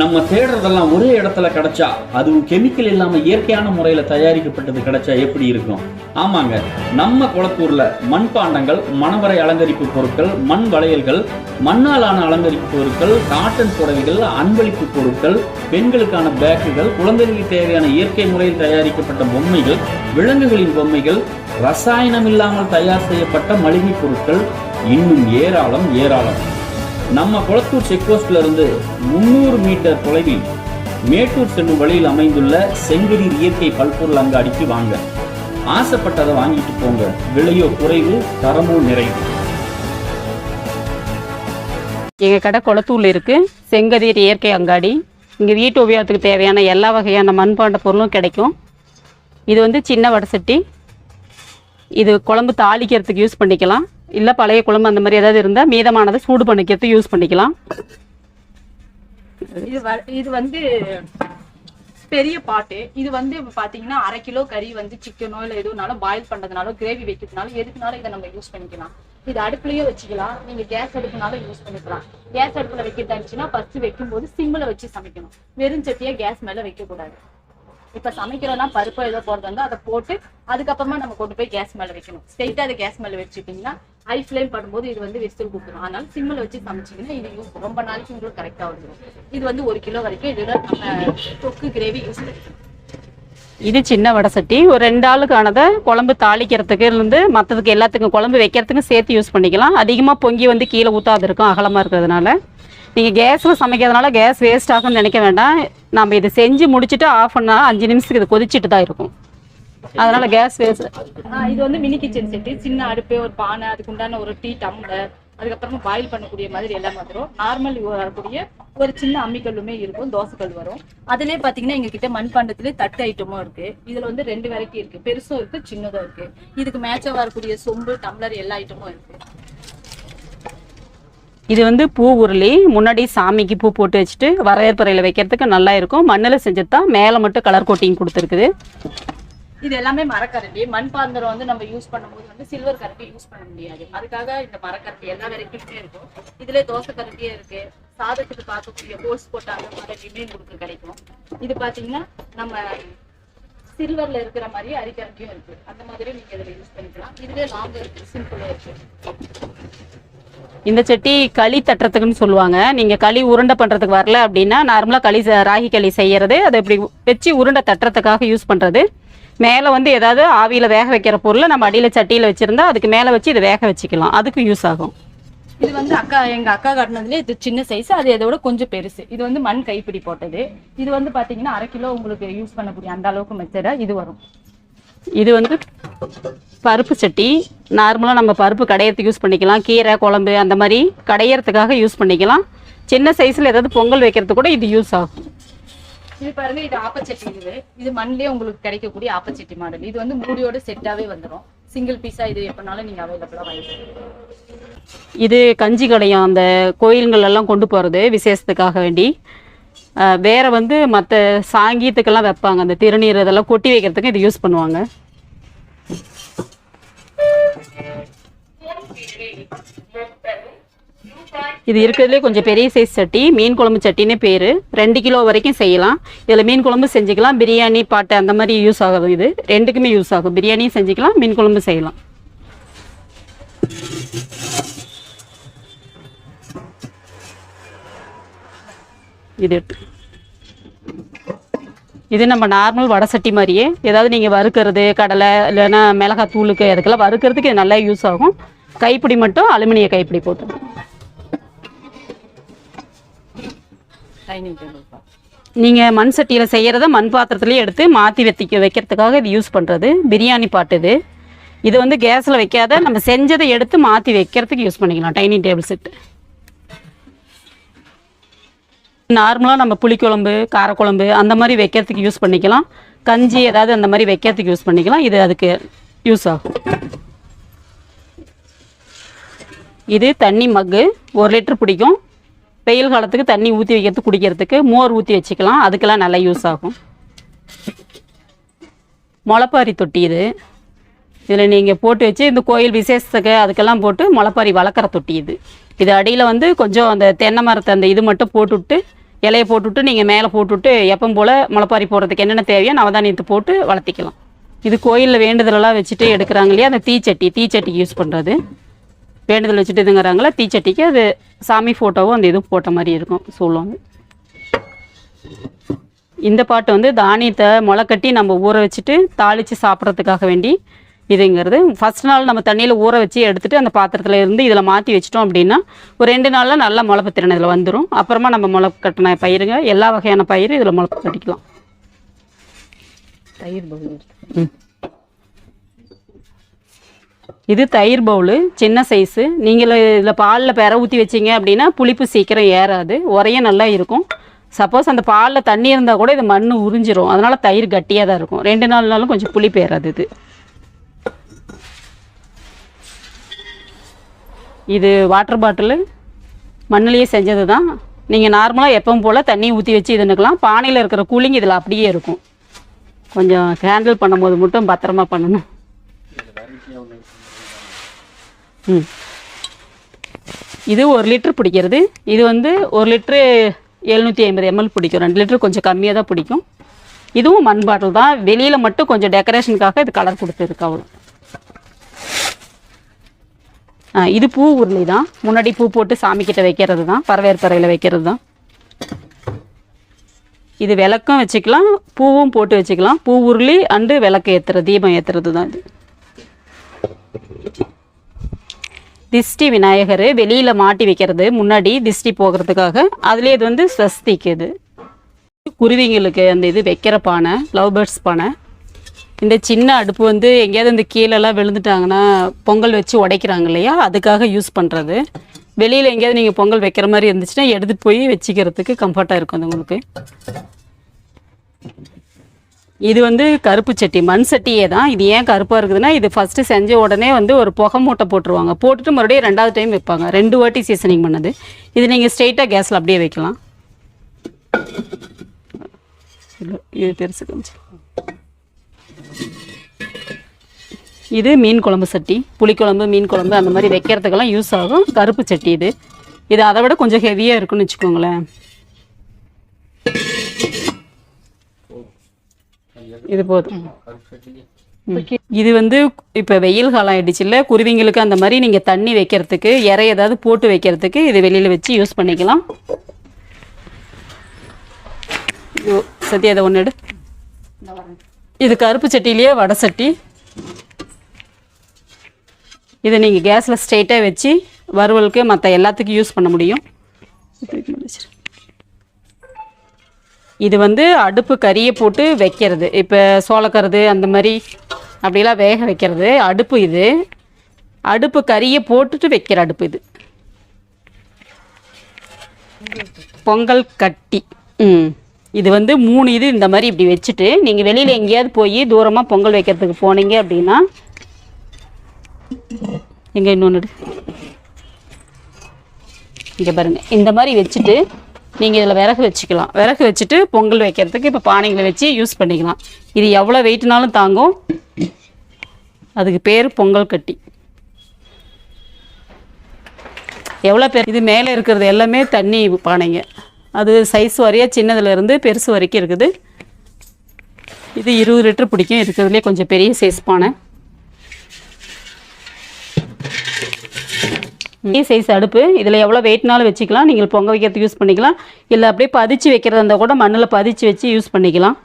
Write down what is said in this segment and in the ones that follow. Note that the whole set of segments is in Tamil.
நம்ம தேடுறதெல்லாம் ஒரே இடத்துல கிடைச்சா அதுவும் கெமிக்கல் இல்லாம இயற்கையான முறையில தயாரிக்கப்பட்டது கிடைச்சா எப்படி இருக்கும்? ஆமாங்க. நம்ம குளத்தூர்ல மண்பாண்டங்கள் மணவரை அலங்கரிப்பு பொருட்கள் மண் வளையல்கள் மண்ணாலான அலங்கரிப்பு பொருட்கள் காட்டன் புடவைகள் அன்பளிப்பு பொருட்கள் பெண்களுக்கான பேக்குகள் குழந்தைகளுக்கு தேவையான இயற்கை முறையில் தயாரிக்கப்பட்ட பொம்மைகள் விலங்குகளின் பொம்மைகள் ரசாயனம் இல்லாமல் தயார் செய்யப்பட்ட மளிகை பொருட்கள் இன்னும் ஏராளம் ஏராளம். நம்ம குளத்தூர் செக் போஸ்ட்ல இருந்து முன்னூறு மீட்டர் தொலைவில் மேட்டூர் செல்லும் வழியில் அமைந்துள்ள செங்கடீர் இயற்கை பல்பொருள் அங்காடிக்கு வாங்க. ஆசைப்பட்டதை வாங்கிட்டு போங்க. விலையோ குறைவு தரமோ நிறைவு. எங்கள் கடை குளத்தூரில் இருக்குது செங்கதிர் இயற்கை அங்காடி. இங்கே வீட்டு உபயோகத்துக்கு தேவையான எல்லா வகையான மண்பாண்ட பொருளும் கிடைக்கும். இது வந்து சின்ன வடசட்டி. இது குழம்பு தாளிக்கிறதுக்கு யூஸ் பண்ணிக்கலாம். இல்லை பழைய குழம்பு அந்த மாதிரி ஏதாவது இருந்தால் மீதமானதை சூடு பண்ணிக்கிறது யூஸ் பண்ணிக்கலாம். இது வ- இது வந்து பெரிய பாட்டு. இது வந்து இப்ப பாத்தீங்கன்னா அரை கிலோ கறி வந்து சிக்கனோ இல்லை எதுனாலும் பாயில் பண்றதுனாலும் கிரேவி வைக்கிறதுனாலும் எதுக்குனாலும் இதை நம்ம யூஸ் பண்ணிக்கலாம். இது அடுப்புலயும் வச்சுக்கலாம். நீங்க கேஸ் அடுப்புனாலும் யூஸ் பண்ணிக்கலாம். கேஸ் அடுப்புல வைக்கிறதா இருந்துச்சுன்னா ஃபர்ஸ்ட் வைக்கும்போது சிம்மில் வச்சு சமைக்கணும். வெறும் சட்டியா கேஸ் மேல வைக்கக்கூடாது. இப்போ இப்ப சமைக்கிறோம்னா பருப்பு ஏதோ போடுறது வந்து அதை போட்டு அதுக்கப்புறமா நம்ம கொண்டு போய் கேஸ் மேல வைக்கணும். ஸ்ட்ரெயிட்டா அதை கேஸ் மேல வச்சுட்டீங்கன்னா ஹை ஃப்ளேம் பண்ணும்போது இது வந்து விசில் கொடுத்துரும் அதனால சிம்மில் வச்சு சமைச்சிங்கன்னா இது யூஸ் ரொம்ப நாளைக்கு உங்களுக்கு கரெக்டாக வந்துடும் இது வந்து ஒரு கிலோ வரைக்கும் இதில் நம்ம தொக்கு கிரேவி யூஸ் பண்ணிக்கலாம். இது சின்ன வடை சட்டி. ஒரு ரெண்டு ஆளுக்கானதை குழம்பு தாளிக்கிறதுக்கு இருந்து மற்றதுக்கு எல்லாத்துக்கும் குழம்பு வைக்கிறதுக்கும் சேர்த்து யூஸ் பண்ணிக்கலாம். அதிகமாக பொங்கி வந்து கீழே ஊற்றாது இருக்கும் அகலமாக இருக்கிறதுனால. நீங்கள் கேஸில் சமைக்கிறதுனால கேஸ் வேஸ்ட் ஆகும்னு நினைக்க வேண்டாம். நம்ம இதை செஞ்சு முடிச்சுட்டு ஆஃப் பண்ணால் அஞ்சு நிமிஷத்துக்கு இது கொதிச்சிட்டு தான் இருக்கும். அதனால கேஸ் வேஸ்ட் இது வந்து மினி கிச்சன் செட்டு சின்ன அடுப்பு ஒரு பானை அதுக்கு உண்டான ஒரு டீ டம்ளர் அதுக்கப்புறமா பாயில் பண்ணக்கூடிய மாதிரி எல்லாம் வந்துடும் நார்மல் வரக்கூடிய ஒரு சின்ன அம்மிக்கல்லுமே இருக்கும் தோசைக்கல் வரும். அதுலயே பாத்தீங்கன்னா எங்க கிட்ட மண்பாண்டத்திலே தட்டு ஐட்டமும் இருக்கு. இதுல வந்து ரெண்டு வெரைட்டி இருக்கு. பெருசும் இருக்கு சின்னதும் இருக்கு. இதுக்கு மேட்சா வரக்கூடிய சொம்பு டம்ளர் எல்லா ஐட்டமும் இருக்கு. இது வந்து பூ உருளி. முன்னாடி சாமிக்கு பூ போட்டு வச்சுட்டு வரவேற்பறையில் வைக்கிறதுக்கு நல்லா இருக்கும். மண்ணில் செஞ்சது தான் மேலே மட்டும் கலர் கோட்டிங் கொடுத்துருக்குது. இது எல்லாமே மரக்கரண்டி. மண் பாந்தரம் வந்து நம்ம யூஸ் பண்ணும்போது வந்து சில்வர் கரண்டி யூஸ் பண்ண முடியாது. அதுக்காக இந்த மரக்கரண்டி எல்லா வெரைட்டியுமே இருக்கும். இதுல தோசை கரண்டியே இருக்கு. சாதத்துக்கு பார்க்கக்கூடிய ஹோல்ஸ் போட்ட அந்த கரண்டியுமே உங்களுக்கு கிடைக்கும். இது பாத்தீங்கன்னா நம்ம சில்வர்ல இருக்கிற மாதிரி அரிக்கரண்டியும் இருக்கு. அந்த மாதிரி நீங்க இதுல யூஸ் பண்ணிக்கலாம். இதுவே லாங் இருக்கு சிம்பிளா இருக்கு. இந்த சட்டி களி தட்டுறதுக்குன்னு சொல்லுவாங்க. நீங்கள் களி உருண்டை பண்ணுறதுக்கு வரல அப்படின்னா நார்மலாக களி செ- ராகி களி செய்யறது அதை இப்படி வச்சு உருண்டை தட்டுறதுக்காக யூஸ் பண்ணுறது மேலே வந்து ஏதாவது ஆவியில் வேக வைக்கிற பொருளை நம்ம அடியில் சட்டியில் வச்சுருந்தா அதுக்கு மேலே வச்சு இதை வேக வச்சுக்கலாம். அதுக்கு யூஸ் ஆகும். இது வந்து அக்கா எங்க அக்கா காட்டினதுல இது சின்ன சைஸ் அது இதோட கொஞ்சம் பெருசு. இது வந்து மண் கைப்பிடி போட்டது. இது வந்து பாத்தீங்கன்னா அரை கிலோ உங்களுக்கு யூஸ் பண்ணக்கூடிய அந்த அளவுக்கு மெச்சரா இது வரும். இது வந்து பருப்பு சட்டி. நார்மலாக நம்ம பருப்பு கடையறதுக்கு யூஸ் பண்ணிக்கலாம். கீரை குழம்பு அந்த மாதிரி கடையறதுக்காக யூஸ் பண்ணிக்கலாம். சின்ன சைஸில் ஏதாவது பொங்கல் வைக்கிறதுக்கு கூட இது யூஸ் ஆகும். இது பாருங்க இது ஆப்பச்சட்டி இது. இது மண்லயே உங்களுக்கு கிடைக்கக்கூடிய ஆப்பச்சட்டி மாடல் இது வந்து மூடியோட செட்டாவே வந்துடும் சிங்கிள் பீஸா இது எப்பனாலும் நீங்க அவைலபிளா வாங்கிக்கலாம். இது கஞ்சி கடையும் அந்த கோயில்கள் எல்லாம் கொண்டு போகிறது விசேஷத்துக்காக வேண்டி. வேற வந்து மற்ற சாங்கீத்துக்கெல்லாம் வைப்பாங்க. அந்த திருநீர் இதெல்லாம் கொட்டி வைக்கிறதுக்கு இது யூஸ் பண்ணுவாங்க. இது இருக்கிறதுலே கொஞ்சம் பெரிய சைஸ் சட்டி மீன் குழம்பு சட்டின்னு பேர். ரெண்டு கிலோ வரைக்கும் செய்யலாம். இதில் மீன் குழம்பு செஞ்சுக்கலாம். பிரியாணி பாட்டு அந்த மாதிரி யூஸ் ஆகும் இது. ரெண்டுக்குமே யூஸ் ஆகும். பிரியாணியும் செஞ்சுக்கலாம் மீன் குழம்பு செய்யலாம். இது எடுத்து. இது நம்ம நார்மல் வடை சட்டி மாதிரியே. ஏதாவது நீங்கள் வறுக்கிறது கடலை இல்லைன்னா மிளகாய் தூளுக்கு அதுக்கெல்லாம் வறுக்கிறதுக்கு இது நல்லா யூஸ் ஆகும். கைப்பிடி மட்டும் அலுமினிய கைப்பிடி போட்டு டைனிங் டேபிள் நீங்கள் மண் சட்டியில் செய்கிறத மண் பாத்திரத்துலேயே எடுத்து மாற்றி வைக்க வைக்கிறதுக்காக இது யூஸ் பண்ணுறது பிரியாணி பாட்டு இது. இது வந்து கேஸில் வைக்காத நம்ம செஞ்சதை எடுத்து மாற்றி வைக்கிறதுக்கு யூஸ் பண்ணிக்கலாம். Dining table set. நார்மலாக நம்ம புளிக்குழம்பு காரக்குழம்பு அந்த மாதிரி வைக்கிறதுக்கு யூஸ் பண்ணிக்கலாம். கஞ்சி ஏதாவது அந்த மாதிரி வைக்கிறதுக்கு யூஸ் பண்ணிக்கலாம். இது அதுக்கு யூஸ் ஆகும். இது தண்ணி மக்கு. ஒரு லிட்டர் பிடிக்கும். வெயில் காலத்துக்கு தண்ணி ஊற்றி வைக்கிறதுக்கு குடிக்கிறதுக்கு மோர் ஊற்றி வச்சுக்கலாம். அதுக்கெல்லாம் நல்லா யூஸ் ஆகும். முளப்பாரி தொட்டி இது. இதில் நீங்கள் போட்டு வச்சு இந்த கோயில் விசேஷத்துக்கு அதுக்கெல்லாம் போட்டு முளப்பாரி வளர்க்குற தொட்டி இது. இது அடியில் வந்து கொஞ்சம் அந்த தென்னை மரத்தை அந்த இது மட்டும் போட்டுவிட்டு இலையை போட்டுவிட்டு நீங்கள் மேலே போட்டுவிட்டு எப்பவும் போல் முளப்பாரி போடுறதுக்கு என்னென்ன தேவையோ நவதானியத்தை போட்டு வளர்த்திக்கலாம். இது கோயிலில் வேண்டுதலெல்லாம் வச்சுட்டு எடுக்கிறாங்க இல்லையா அந்த தீச்சட்டி தீச்சட்டிக்கு யூஸ் பண்ணுறது வேண்டுதல் வச்சுட்டு இதுங்கிறாங்களா தீச்சட்டிக்கு அது சாமி ஃபோட்டோவும் அந்த இதுவும் போட்ட மாதிரி இருக்கும் சொல்லுவாங்க. இந்த பாட்டு வந்து தானியத்தை முளை கட்டி நம்ம ஊற வச்சுட்டு தாளித்து சாப்பிட்றதுக்காக வேண்டி இதுங்கிறது. ஃபஸ்ட் நாள் நம்ம தண்ணியில் ஊற வச்சு எடுத்துட்டு அந்த பாத்திரத்தில் இருந்து இதில் மாற்றி வச்சிட்டோம் அப்படின்னா ஒரு ரெண்டு நாளில் நல்லா முளப்பு திறன் இதில் வந்துடும் அப்புறமா நம்ம முளப்பு கட்டின பயிருங்க எல்லா வகையான பயிரும் இதில் முளப்பு கட்டிக்கலாம். தயிர் ம். இது தயிர் பவுலு சின்ன சைஸு நீங்கள் இதில் பாலில் பெற ஊற்றி வச்சீங்க அப்படின்னா புளிப்பு சீக்கிரம் ஏறாது. உரையும் நல்லா இருக்கும். சப்போஸ் அந்த பாலில் தண்ணி இருந்தால் கூட இது மண் உறிஞ்சிரும். அதனால் தயிர் கட்டியாக தான் இருக்கும். ரெண்டு நாள்னாலும் கொஞ்சம் புளிப்பு ஏறாது இது. இது வாட்டர் பாட்டிலு மண்ணிலேயே செஞ்சது தான். நீங்கள் நார்மலாக எப்பவும் போல் தண்ணி ஊற்றி வச்சு இதுன்னுக்கலாம் பானையில் இருக்கிற கூலிங் இதில் அப்படியே இருக்கும். கொஞ்சம் ஹேண்டில் பண்ணும்போது மட்டும் பத்திரமா பண்ணணும். ம். இது ஒரு லிட்ரு பிடிக்கிறது. இது வந்து ஒரு லிட்ரு எழுநூற்றி ஐம்பது எம்எல் பிடிக்கும். ரெண்டு லிட்ரு கொஞ்சம் கம்மியாக தான் பிடிக்கும். இதுவும் மண் பாட்டில் தான். வெளியில் மட்டும் கொஞ்சம் டெக்கரேஷனுக்காக இது கலர் கொடுத்துருக்கு அவ்வளோ ஆ இது பூ உருளி தான். முன்னாடி பூ போட்டு சாமி கிட்ட வைக்கிறது தான். பறவையற்பறையில் வைக்கிறது தான். இது விளக்கும் வச்சுக்கலாம். பூவும் போட்டு வச்சுக்கலாம். பூ உருளி அண்டு விளக்கு ஏற்றுறது தீபம் ஏற்றுறது தான் இது. திஷ்டி விநாயகர் வெளியில் மாட்டி வைக்கிறது முன்னாடி திஷ்டி போகிறதுக்காக. அதுலேயே இது வந்து ஸ்வஸ்திக்கு இது. குருவிங்களுக்கு அந்த இது வைக்கிற பானை லவ் பேர்ட்ஸ் பானை. இந்த சின்ன அடுப்பு வந்து எங்கேயாவது இந்த கீழெல்லாம் விழுந்துட்டாங்கன்னா பொங்கல் வச்சு உடைக்கிறாங்க இல்லையா? அதுக்காக யூஸ் பண்ணுறது வெளியில் எங்கேயாவது நீங்கள் பொங்கல் வைக்கிற மாதிரி இருந்துச்சுன்னா எடுத்து போய் வச்சுக்கிறதுக்கு கம்ஃபர்ட்டாக இருக்கும் அது உங்களுக்கு. இது வந்து கருப்பு சட்டி மண் சட்டியே தான். இது ஏன் கருப்பாக இருக்குதுன்னா இது ஃபஸ்ட்டு செஞ்ச உடனே வந்து ஒரு புகை மூட்டை போட்டுருவாங்க. போட்டுட்டு மறுபடியும் ரெண்டாவது டைம் வைப்பாங்க ரெண்டு வாட்டி சீசனிங் பண்ணது. இது நீங்கள் ஸ்ட்ரெயிட்டாக கேஸில் அப்படியே வைக்கலாம். இது பெருசு கொஞ்சம். இது மீன் குழம்பு சட்டி. புளிக்குழம்பு மீன் குழம்பு அந்த மாதிரி வைக்கிறதுக்கெல்லாம் யூஸ் ஆகும். கருப்பு சட்டி இது. இது அதை விட கொஞ்சம் ஹெவியாக இருக்குன்னு வச்சுக்கோங்களேன். இது போதும். இது வந்து இப்போ வெயில் காலம் ஆயிடுச்சுல்ல குருவிங்களுக்கு அந்த மாதிரி நீங்கள் தண்ணி வைக்கிறதுக்கு இறை ஏதாவது போட்டு வைக்கிறதுக்கு இது வெளியில் வச்சு யூஸ் பண்ணிக்கலாம். சத்யா அதை ஒன்று எடு. இது கருப்பு சட்டிலேயே வடை சட்டி. இதை நீங்கள் கேஸில் ஸ்ட்ரெயிட்டாக வச்சு வறுவலுக்கு மற்ற எல்லாத்துக்கும் யூஸ் பண்ண முடியும். இது வந்து அடுப்பு கறியை போட்டு வைக்கிறது. இப்போ சோளக்கருது அந்த மாதிரி அப்படிலாம் வேக வைக்கிறது. அடுப்பு இது. அடுப்பு கறியை போட்டுட்டு வைக்கிற அடுப்பு இது. பொங்கல் கட்டி. ம். இது வந்து மூணு இது இந்த மாதிரி இப்படி வச்சுட்டு நீங்கள் வெளியில் எங்கேயாவது போய் தூரமாக பொங்கல் வைக்கிறதுக்கு போனீங்க அப்படின்னா எங்கே இன்னொன்று இங்கே பாருங்கள் இந்த மாதிரி வச்சுட்டு நீங்கள் இதில் விறகு வச்சுக்கலாம். விறகு வச்சுட்டு பொங்கல் வைக்கிறதுக்கு இப்போ பானைகளை வச்சு யூஸ் பண்ணிக்கலாம். இது எவ்வளோ வெயிட்னாலும் தாங்கும். அதுக்கு பேர் பொங்கல் கட்டி. எவ்வளோ பேர் இது மேலே இருக்கிறது எல்லாமே தண்ணி பானைங்க. அது சைஸ் வரையா சின்னதுலேருந்து பெருசு வரைக்கும் இருக்குது. இது இருபது லிட்டர் பிடிக்கும். இருக்கிறதுலே கொஞ்சம் பெரிய சைஸ் பானை. பெரிய சைஸ் அடுப்பு. இதில் எவ்வளோ வெயிட்னாலும் வச்சுக்கலாம். நீங்கள் பொங்க வைக்கிறதுக்கு யூஸ் பண்ணிக்கலாம். இல்லை அப்படியே பதிச்சு வைக்கிறதா இருந்தால் கூட மண்ணில் பதிச்சு வச்சு யூஸ் பண்ணிக்கலாம்.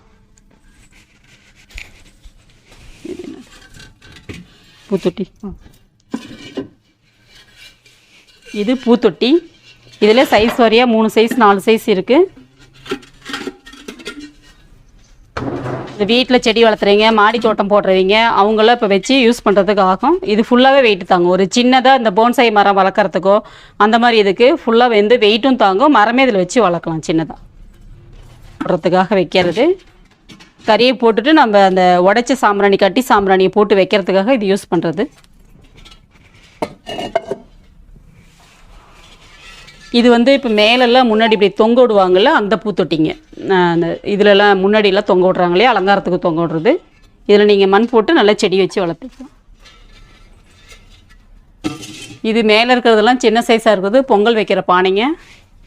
பூத்தொட்டி. இது பூத்தொட்டி. இதில் சைஸ் வரையா? மூணு சைஸ் நாலு சைஸ் இருக்குது வீட்டில் செடி வளர்த்துறீங்க மாடி தோட்டம் போடுறவங்க அவங்களாம் இப்போ வச்சு யூஸ் பண்ணுறதுக்கு ஆகும் இது ஃபுல்லாகவே வெயிட் தாங்கும். ஒரு சின்னதாக இந்த போன்சாய் மரம் வளர்க்குறதுக்கோ அந்த மாதிரி இதுக்கு ஃபுல்லாக வந்து வெயிட்டும் தாங்கும். மரமே இதில் வச்சு வளர்க்கலாம் சின்னதாக போடுறதுக்காக வைக்கிறது. கறியை போட்டுட்டு நம்ம அந்த உடைச்ச சாம்பிராணி கட்டி சாம்பிராணியை போட்டு வைக்கிறதுக்காக இது யூஸ் பண்ணுறது இது வந்து இப்போ மேலெல்லாம் முன்னாடி இப்படி தொங்க விடுவாங்கல்ல அந்த பூத்தொட்டிங்க. அந்த இதுலலாம் முன்னாடியெல்லாம் தொங்க விட்றாங்க இல்லையா அலங்காரத்துக்கு தொங்க விடுறது. இதில் நீங்கள் மண் போட்டு நல்லா செடி வச்சு வளர்த்துக்கலாம். இது மேலே இருக்கிறதெல்லாம் சின்ன சைஸாக இருக்குது. பொங்கல் வைக்கிற பானைங்க.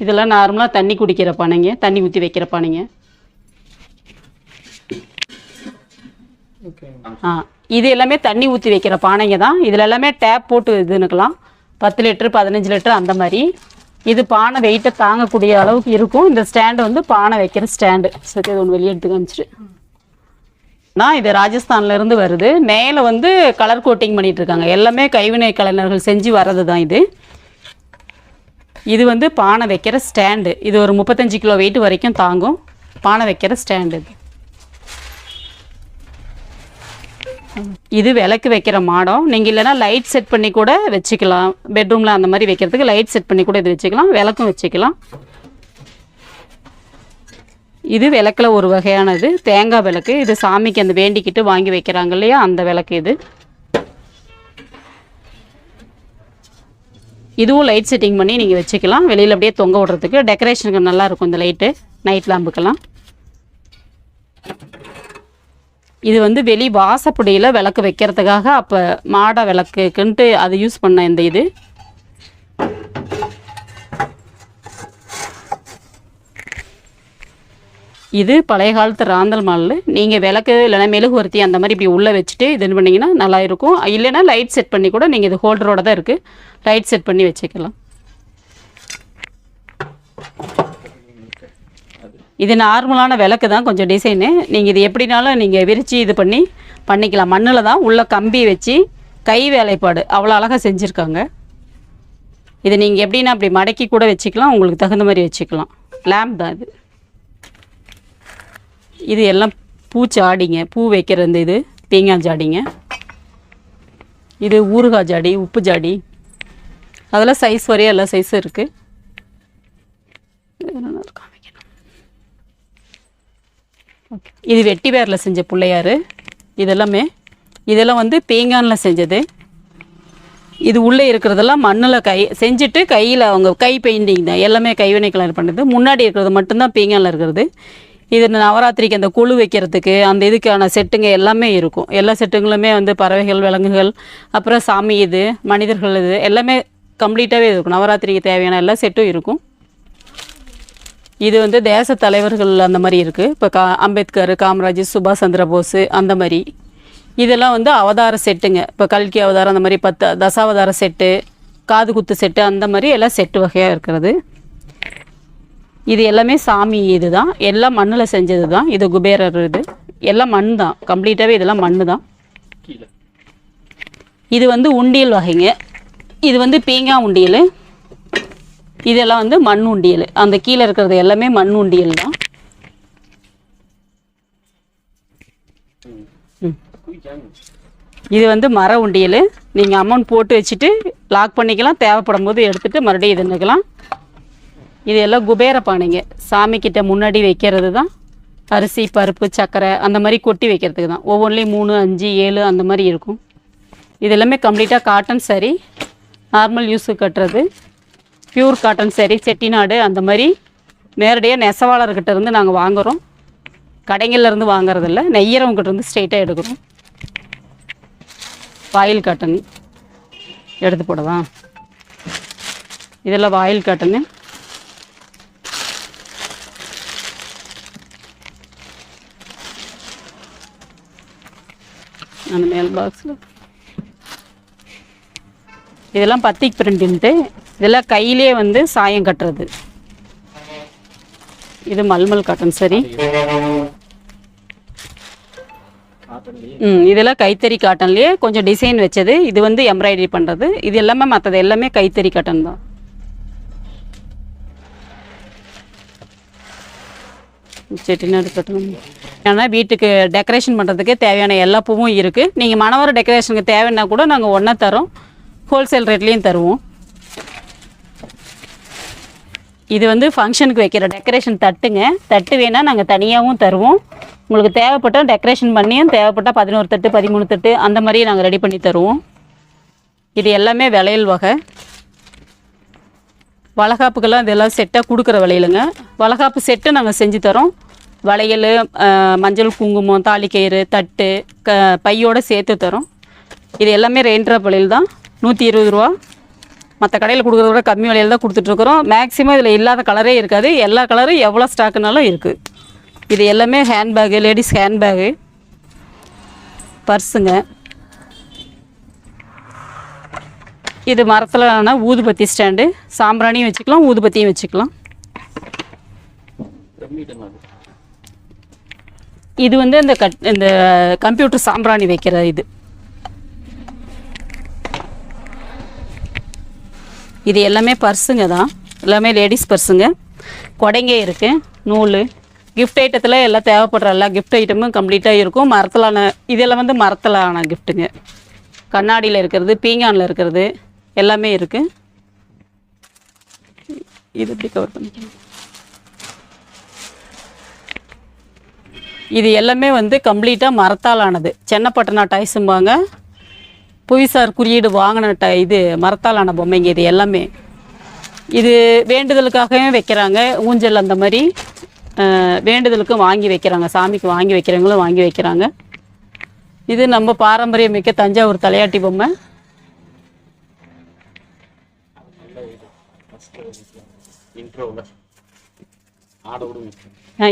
இதெல்லாம் நார்மலாக தண்ணி குடிக்கிற பானைங்க. தண்ணி ஊற்றி வைக்கிற பானைங்க. ஆ இது எல்லாமே தண்ணி ஊற்றி வைக்கிற பானைங்க தான். இதில் எல்லாமே டேப் போட்டு இதுன்னுக்கலாம். பத்து லிட்டரு பதினஞ்சு லிட்டரு அந்த மாதிரி. இது பானை வெயிட்டை தாங்கக்கூடிய அளவுக்கு இருக்கும். இந்த ஸ்டாண்டு வந்து பானை வைக்கிற ஸ்டாண்டு சரி இது ஒன்று வெளியே எடுத்து காமிச்சிட்டு நான் இது ராஜஸ்தான்லேருந்து வருது. மேலே வந்து கலர் கோட்டிங் பண்ணிட்டு இருக்காங்க. எல்லாமே கைவினை கலைஞர்கள் செஞ்சு வர்றது தான் இது. இது வந்து பானை வைக்கிற ஸ்டாண்டு இது ஒரு முப்பத்தஞ்சு கிலோ வெயிட் வரைக்கும் தாங்கும். பானை வைக்கிற ஸ்டாண்டு இது விளக்கு வைக்கிற மாடம். நீங்கள் இல்லைன்னா லைட் செட் பண்ணி கூட வச்சுக்கலாம். பெட்ரூமில் அந்த மாதிரி வைக்கிறதுக்கு லைட் செட் பண்ணி கூட இது வச்சுக்கலாம். விளக்கும் வச்சுக்கலாம். இது விளக்கில் ஒரு வகையானது. தேங்காய் விளக்கு. இது சாமிக்கு அந்த வேண்டிக்கிட்டு வாங்கி வைக்கிறாங்க இல்லையா? அந்த விளக்கு இது. இதுவும் லைட் செட்டிங் பண்ணி நீங்கள் வச்சுக்கலாம். வெளியில் அப்படியே தொங்க விடுறதுக்கு. டெக்கரேஷனுக்கு நல்லா இருக்கும் இந்த லைட்டு நைட் லேம்புக்கெல்லாம் இது வந்து வெளி வாசப்படியில் விளக்கு வைக்கிறதுக்காக அப்போ மாட விளக்குக்குன்ட்டு அது யூஸ் பண்ண இந்த இது. இது பழைய காலத்து ராந்தல் மாலில் நீங்கள் விளக்கு இல்லைன்னா மெழுகுவர்த்தி அந்த மாதிரி இப்படி உள்ளே வச்சுட்டு இது பண்ணிங்கன்னா நல்லா இருக்கும். இல்லைன்னா லைட் செட் பண்ணி கூட நீங்கள் இது ஹோல்டரோட தான் இருக்குது லைட் செட் பண்ணி வச்சுக்கலாம். இது நார்மலான விளக்கு தான் கொஞ்சம் டிசைனு. நீங்கள் இது எப்படினாலும் நீங்கள் விரித்து இது பண்ணி பண்ணிக்கலாம். மண்ணில் தான் உள்ள கம்பி வச்சு கை வேலைப்பாடு அவ்வளோ அழகாக செஞ்சுருக்காங்க. இது நீங்கள் எப்படின்னா அப்படி மடக்கி கூட வச்சுக்கலாம். உங்களுக்கு தகுந்த மாதிரி வச்சுக்கலாம். லேம்ப் தான் இது. இது எல்லாம் பூச்சாடிங்க பூ வைக்கிற இந்த இது. தேங்காய் ஜாடிங்க. இது ஊறுகாய் ஜாடி உப்பு ஜாடி. அதெல்லாம் சைஸ் வரையும் எல்லா சைஸும் இருக்குது இது வெட்டி வேரில் செஞ்ச பிள்ளையார். இதெல்லாமே இதெல்லாம் வந்து பீங்கானில் செஞ்சது. இது உள்ளே இருக்கிறதெல்லாம் மண்ணில் கை செஞ்சுட்டு கையில் அவங்க கை பெயிண்டிங் தான். எல்லாமே கைவினை கலர் பண்ணுறது முன்னாடி இருக்கிறது மட்டும்தான் பீங்கானில் இருக்கிறது. இது நவராத்திரிக்கு அந்த குழு வைக்கிறதுக்கு அந்த இதுக்கான செட்டுங்க எல்லாமே இருக்கும். எல்லா செட்டுங்களுமே வந்து பறவைகள் விலங்குகள் அப்புறம் சாமி இது மனிதர்கள் இது எல்லாமே கம்ப்ளீட்டாகவே இருக்கும். நவராத்திரிக்கு தேவையான எல்லா செட்டும் இருக்கும். இது வந்து தேச தலைவர்கள் அந்த மாதிரி இருக்குது இப்போ கா அம்பேத்கர் காமராஜ் சுபாஷ் சந்திர போஸ் அந்த மாதிரி. இதெல்லாம் வந்து அவதார செட்டுங்க. இப்போ கல்கி அவதாரம் அந்த மாதிரி பத்து தசாவதார செட்டு காது குத்து செட்டு அந்த மாதிரி எல்லாம் செட்டு வகையாக இருக்கிறது. இது எல்லாமே சாமி இதுதான். எல்லாம் மண்ணில் செஞ்சது தான் இது குபேரர் இது. எல்லாம் மண் தான். கம்ப்ளீட்டாகவே இதெல்லாம் மண் தான். இது வந்து உண்டியல் வகைங்க. இது வந்து பீங்காய் உண்டியல். இதெல்லாம் வந்து மண் உண்டியல். அந்த கீழே இருக்கிறது எல்லாமே மண் உண்டியல் தான். இது வந்து மர உண்டியல். நீங்கள் அமௌண்ட் போட்டு வச்சுட்டு லாக் பண்ணிக்கலாம். தேவைப்படும் போது எடுத்துகிட்டு மறுபடியும் இது இது எல்லாம் குபேர பானைங்க. சாமிக்கிட்ட முன்னாடி வைக்கிறது தான். அரிசி பருப்பு சர்க்கரை அந்த மாதிரி கொட்டி வைக்கிறதுக்கு தான். ஒவ்வொன்றிலையும் மூணு அஞ்சு ஏழு அந்த மாதிரி இருக்கும். இது எல்லாமே கம்ப்ளீட்டாக காட்டன் சரி நார்மல் யூஸுக்கு கட்டுறது. பியூர் காட்டன் சரி செட்டிநாடு அந்த மாதிரி நேரடியாக நெசவாளர்கிட்ட இருந்து நாங்கள் வாங்குகிறோம் கடைங்கள்லேருந்து வாங்குறதில்ல. நெய்யறவங்ககிட்ட இருந்து ஸ்ட்ரெயிட்டாக எடுக்கிறோம். வாயில் காட்டன் எடுத்து போடவா? இதெல்லாம் வாயில் காட்டனு அந்த மேல் பாக்ஸில் இதெல்லாம் பத்திக் பிரிண்டின்ட்டு இதெல்லாம் கையிலே வந்து சாயம் கட்டுறது. இது மல்மல் காட்டன் சரி. ம் இதெல்லாம் கைத்தறி காட்டன்லேயே கொஞ்சம் டிசைன் வச்சது. இது வந்து எம்ப்ராய்டரி பண்ணுறது இது எல்லாமே மற்றது எல்லாமே கைத்தறி காட்டன் தான். செட்டிநாடு கட்டணும். ஏன்னா வீட்டுக்கு டெக்கரேஷன் பண்ணுறதுக்கு தேவையான எல்லா பூவும் இருக்குது நீங்கள் மணவர டெக்கரேஷனுக்கு தேவைன்னா கூட நாங்கள் ஒன்றா தரோம். ஹோல்சேல் ரேட்லேயும் தருவோம். இது வந்து ஃபங்க்ஷனுக்கு வைக்கிற டெக்கரேஷன் தட்டுங்க. தட்டு வேணால் நாங்கள் தனியாகவும் தருவோம். உங்களுக்கு தேவைப்பட்டால் டெக்கரேஷன் பண்ணியும் தேவைப்பட்டால் பதினோரு தட்டு பதிமூணு தட்டு அந்த மாதிரியும் நாங்கள் ரெடி பண்ணி தருவோம். இது எல்லாமே விளையல் வகை. வளகாப்புக்கெல்லாம் இதெல்லாம் செட்டாக கொடுக்குற வளையலுங்க வளகாப்பு செட்டு நாங்கள் செஞ்சு தரோம். வளையல் மஞ்சள் குங்குமம் தாலிக்கயிறு தட்டு க பையோடு சேர்த்து தரோம். இது எல்லாமே ரெயின்ட்ராப் விலையில் தான் நூற்றி இருபது ரூபா. மற்ற கடையில் கொடுக்குறத விட கம்மி விலையில் தான் கொடுத்துட்ருக்குறோம். மேக்ஸிமம் இதில் இல்லாத கலரே இருக்காது. எல்லா கலரும் எவ்வளோ ஸ்டாக்குனாலும் இருக்குது இது எல்லாமே ஹேண்ட்பேக்கு லேடிஸ் ஹேண்ட்பேக்கு பர்ஸுங்க இது மரத்தில் ஆனால் ஊதுபத்தி ஸ்டாண்டு சாம்பிராணியும் வச்சுக்கலாம் ஊதுபத்தியும் வச்சுக்கலாம். இது வந்து இந்த கட் இந்த கம்ப்யூட்டர் சாம்பிராணி வைக்கிற இது. இது எல்லாமே பர்ஸுங்க தான். எல்லாமே லேடிஸ் பர்ஸுங்க கொடைங்க இருக்குது நூல். கிஃப்ட் ஐட்டத்தில் எல்லாம் தேவைப்படுற எல்லா கிஃப்ட் ஐட்டமும் கம்ப்ளீட்டாக இருக்கும். மரத்திலான இதெல்லாம் வந்து மரத்திலான கிஃப்ட்டுங்க கண்ணாடியில் இருக்கிறது பீங்கானில் இருக்கிறது எல்லாமே இருக்குது இது எப்படி கவர் பண்ணிக்கலாம் இது எல்லாமே வந்து கம்ப்ளீட்டாக மரத்தால் ஆனது சென்னப்பட்டனா டாய்ஸும்பாங்க புவிசார் குறியீடு வாங்கின இது மரத்தாலான பொம்மைங்க இது எல்லாமே. இது வேண்டுதலுக்காகவே வைக்கிறாங்க. ஊஞ்சல் அந்த மாதிரி வேண்டுதலுக்கும் வாங்கி வைக்கிறாங்க. சாமிக்கு வாங்கி வைக்கிறவங்களும் வாங்கி வைக்கிறாங்க. இது நம்ம பாரம்பரியம் மிக்க தஞ்சாவூர் தலையாட்டி பொம்மை.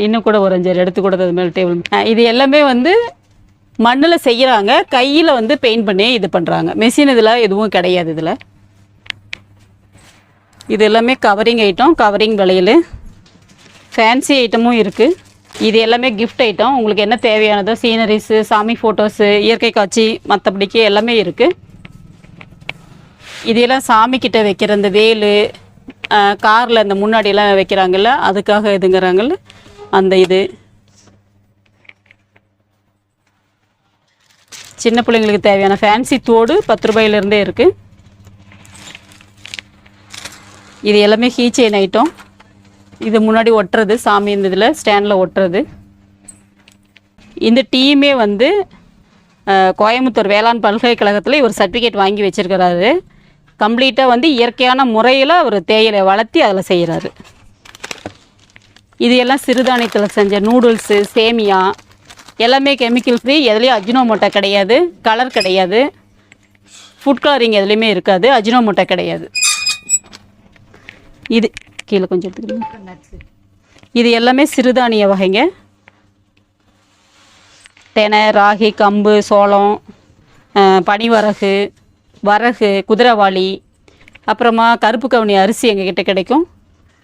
இன்னும் கூட ஒரு அஞ்சாறு எடுத்து கூட அது மேலே டேபிள் இது எல்லாமே வந்து மண்ணில் செய்கிறாங்க கையில் வந்து பெயிண்ட் பண்ணி இது பண்ணுறாங்க மெஷின் இதில் எதுவும் கிடையாது இதில். இது எல்லாமே கவரிங் ஐட்டம் கவரிங் விலையில். ஃபேன்சி ஐட்டமும் இருக்குது இது எல்லாமே கிஃப்ட் ஐட்டம் உங்களுக்கு என்ன தேவையானதோ சீனரிஸு சாமி ஃபோட்டோஸு இயற்கை காட்சி மற்றபடிக்கு எல்லாமே இருக்குது இதெல்லாம் சாமிக்கிட்ட வைக்கிற இந்த வேலு காரில் இந்த முன்னாடியெல்லாம் வைக்கிறாங்கல்ல அதுக்காக இதுங்கிறாங்கல்ல அந்த இது. சின்ன பிள்ளைங்களுக்கு தேவையான ஃபேன்சி தோடு பத்து ரூபாயிலிருந்தே இருக்குது இது எல்லாமே ஹீ செயின் ஐட்டம் இது முன்னாடி ஒட்டுறது சாமி இந்த இதில் ஸ்டாண்டில் ஒட்டுறது. இந்த டீமே வந்து கோயம்புத்தூர் வேளாண் பல்கலைக்கழகத்தில் இவர் சர்டிஃபிகேட் வாங்கி வச்சிருக்கிறாரு. கம்ப்ளீட்டாக வந்து இயற்கையான முறையில் அவர் தேயிலை வளர்த்தி அதில் செய்கிறாரு இது எல்லாம் சிறுதானியத்தில் செஞ்ச நூடுல்ஸு சேமியா எல்லாமே கெமிக்கல் ஃப்ரீ எதுலேயும் அஜினோமோட்டா கிடையாது. கலர் கிடையாது. ஃபுட் கலரிங் எதுலேயுமே இருக்காது. அஜினோமோட்டா கிடையாது. இது கீழே கொஞ்சம் எடுத்துக்கிறீங்க இது எல்லாமே சிறுதானிய வகைங்க. தெனை ராகி கம்பு சோளம் பனிவரகு வரகு குதிரைவாளி அப்புறமா கருப்பு கவுனி அரிசி எங்ககிட்ட கிடைக்கும்.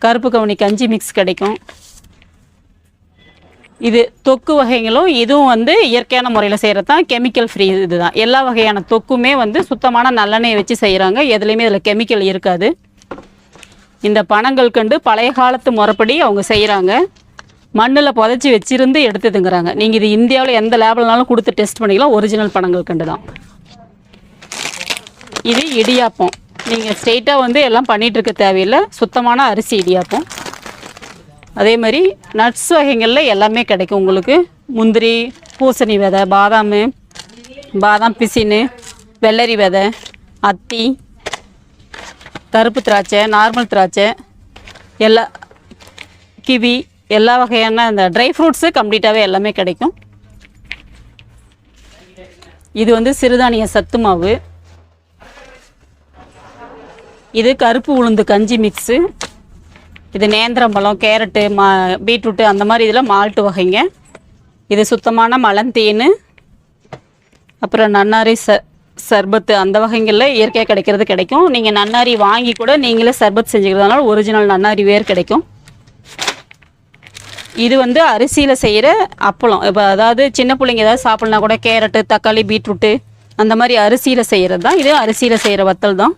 கருப்பு கவுனி கஞ்சி மிக்ஸ் கிடைக்கும். இது தொக்கு வகைகளும் இதுவும் வந்து இயற்கையான முறையில் செய்கிறது தான் கெமிக்கல் ஃப்ரீ இதுதான். எல்லா வகையான தொக்குமே வந்து சுத்தமான நல்லெண்ணெயை வச்சு செய்கிறாங்க எதுலேயுமே இதில் கெமிக்கல் இருக்காது. இந்த பணங்கள் கண்டு பழைய காலத்து முறைப்படி அவங்க செய்கிறாங்க மண்ணில் புதைச்சி வச்சிருந்து எடுத்துதுங்கிறாங்க. நீங்கள் இது இந்தியாவில் எந்த லேபிள்னாலும் கொடுத்து டெஸ்ட் பண்ணிக்கலாம். ஒரிஜினல் பணங்கள் கண்டு தான். இது இடியாப்பம். நீங்கள் ஸ்ட்ரெயிட்டாக வந்து எல்லாம் பண்ணிகிட்ருக்க தேவையில்லை. சுத்தமான அரிசி இடியாப்பம். அதே மாதிரி நட்ஸ் வகைகளில் எல்லாமே கிடைக்கும் உங்களுக்கு. முந்திரி பூசணி விதை பாதாம் பாதாம் பிசினு வெள்ளரி விதை அத்தி கருப்பு திராட்சை நார்மல் திராட்சை எல்லா கிவி எல்லா வகையான அந்த ட்ரை ஃப்ரூட்ஸு கம்ப்ளீட்டாகவே எல்லாமே கிடைக்கும். இது வந்து சிறுதானிய சத்து மாவு. இது கருப்பு உளுந்து கஞ்சி மிக்ஸு இது நேந்திரம்பழம் கேரட்டு மா பீட்ரூட்டு அந்த மாதிரி இதில் மால்ட்டு வகைங்க. இது சுத்தமான மலந்தேன். அப்புறம் நன்னாரி ச சர்பத்து அந்த வகைகளில் இயற்கையாக கிடைக்கிறது கிடைக்கும். நீங்கள் நன்னாரி வாங்கி கூட நீங்களே சர்பத் செஞ்சுக்கிறதுனால ஒரிஜினல் நன்னாரி வேர் கிடைக்கும். இது வந்து அரிசியில் செய்கிற அப்பளம். இப்போ அதாவது சின்ன பிள்ளைங்க ஏதாவது சாப்பிட்னா கூட கேரட்டு தக்காளி பீட்ரூட்டு அந்த மாதிரி அரிசியில் செய்கிறது தான். இது அரிசியில் செய்கிற வத்தல் தான்.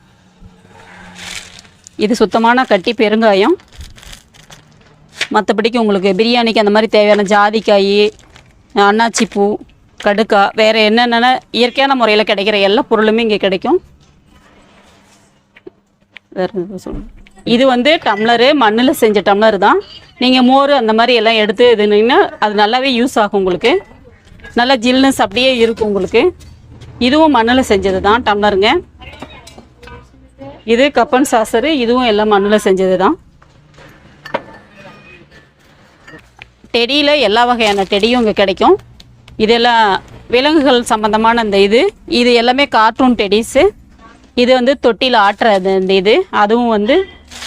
இது சுத்தமான கட்டி பெருங்காயம். மற்றபடிக்கு உங்களுக்கு பிரியாணிக்கு அந்த மாதிரி தேவையான ஜாதிக்காய் அன்னாச்சி பூ கடுக்காய் வேறு என்னென்ன இயற்கையான முறையில் கிடைக்கிற எல்லா பொருளுமே இங்கே கிடைக்கும். வேறு எதுவும் இது வந்து டம்ளரு மண்ணில் செஞ்ச டம்ளர் தான். நீங்கள் மோர் அந்த மாதிரி எல்லாம் எடுத்து இதுனீங்கன்னா அது நல்லாவே யூஸ் ஆகும் உங்களுக்கு. நல்லா ஜில்னஸ் அப்படியே இருக்கும் உங்களுக்கு. இதுவும் மண்ணில் செஞ்சது தான் டம்ளருங்க. இது கப்பன் சாசரு இதுவும் எல்லாம் மண்ணில் செஞ்சது தான். டெடியில் எல்லா வகையான டெடியும் இங்கே கிடைக்கும். இதெல்லாம் விலங்குகள் சம்மந்தமான அந்த இது. இது எல்லாமே கார்ட்டூன் டெடிஸு இது வந்து தொட்டியில் ஆட்டுறது இந்த இது. அதுவும் வந்து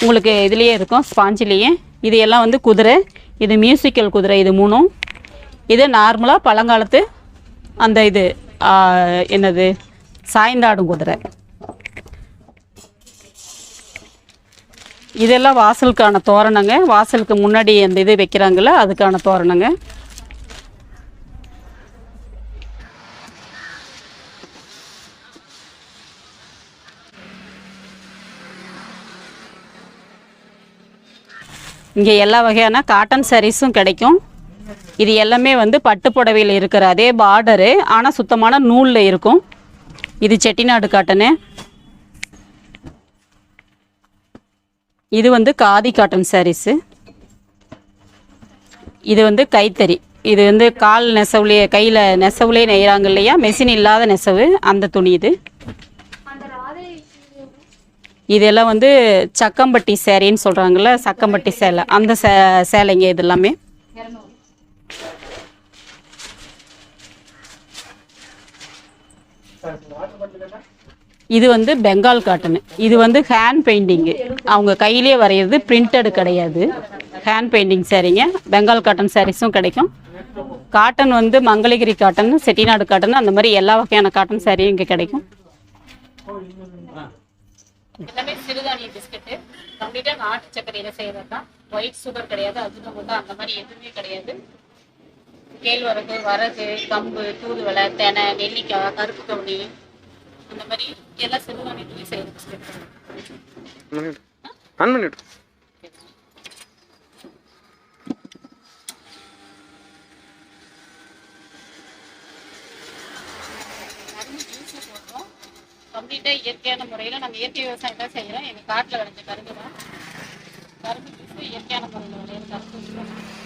உங்களுக்கு இதுலேயே இருக்கும் ஸ்பாஞ்சிலேயே இது எல்லாம் வந்து குதிரை. இது மியூசிக்கல் குதிரை இது மூணும். இது நார்மலாக பழங்காலத்து அந்த இது என்னது சாய்ந்தாடும் குதிரை. இதெல்லாம் வாசலுக்கான தோரணங்க. வாசலுக்கு முன்னாடி அந்த இது வைக்கிறாங்களோ அதுக்கான தோரணங்க. இங்கே எல்லா வகையான காட்டன் சாரீஸும் கிடைக்கும். இது எல்லாமே வந்து பட்டு புடவையில் இருக்கிற அதே பார்டரு ஆனால் சுத்தமான நூலில் இருக்கும். இது செட்டிநாடு காட்டனு இது வந்து காதி காட்டன் சாரீஸு இது வந்து கைத்தறி. இது வந்து கால் நெசவுலேயே கையில் நெசவுலேயே நெய்கிறாங்க இல்லையா? மெஷின் இல்லாத நெசவு அந்த துணி இது. இதெல்லாம் வந்து சக்கம்பட்டி சேரீன்னு சொல்கிறாங்கல்ல சக்கம்பட்டி சேலை. அந்த சே சேலைங்க இது எல்லாமே. இது வந்து பெங்கால் காட்டனு இது வந்து ஹேண்ட் பெயிண்டிங்கு அவங்க கையிலே வரைகிறது பிரிண்டடு கிடையாது. ஹேண்ட் பெயிண்டிங் சரிங்க. பெங்கால் காட்டன் சாரீஸும் கிடைக்கும். காட்டன் வந்து மங்களகிரி காட்டன் செட்டிநாடு காட்டன் அந்த மாதிரி எல்லா வகையான காட்டன் சாரியும் இங்கே கிடைக்கும். எல்லாமே சிறுதானிய பிஸ்கட்டு கம்ப்ளீட்டாக நாட்டு சக்கரையில் செய்கிறது தான் ஒயிட் சுகர் கிடையாது அஜினமோட்டோ அந்த மாதிரி எதுவுமே கிடையாது. கேழ்வரகு வரகு கம்பு தூதுவளை தெனை நெல்லிக்காய் கருப்பு கவுனி அந்த மாதிரி ஆன் பண்ணிவிட்டு கரும்பு ஜூஸும் போடுறோம் கம்ப்ளீட்டாக இயற்கையான முறையில் நாங்கள் இயற்கை விவசாயம் தான் செய்கிறோம் எங்கள் காட்டில் விளைஞ்ச கரும்பு தான் கரும்பு ஜூஸு இயற்கையான முறையில் விளையிற கரும்பு.